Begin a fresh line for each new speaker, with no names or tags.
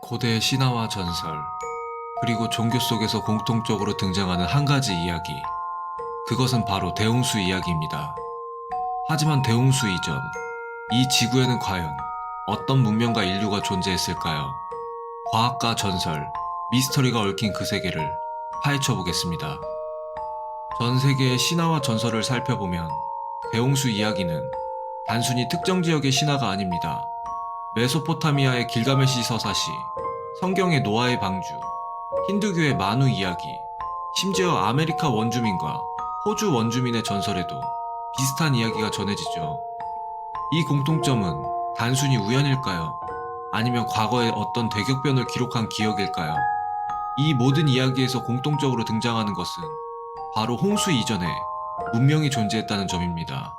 고대 신화와 전설, 그리고 종교 속에서 공통적으로 등장하는 한 가지 이야기. 그것은 바로 대홍수 이야기입니다. 하지만 대홍수 이전, 이 지구에는 과연 어떤 문명과 인류가 존재했을까요? 과학과 전설, 미스터리가 얽힌 그 세계를 파헤쳐 보겠습니다. 전 세계의 신화와 전설을 살펴보면 대홍수 이야기는 단순히 특정 지역의 신화가 아닙니다. 메소포타미아의 길가메시 서사시, 성경의 노아의 방주, 힌두교의 만우 이야기, 심지어 아메리카 원주민과 호주 원주민의 전설에도 비슷한 이야기가 전해지죠. 이 공통점은 단순히 우연일까요? 아니면 과거의 어떤 대격변을 기록한 기억일까요? 이 모든 이야기에서 공통적으로 등장하는 것은 바로 홍수 이전에 문명이 존재했다는 점입니다.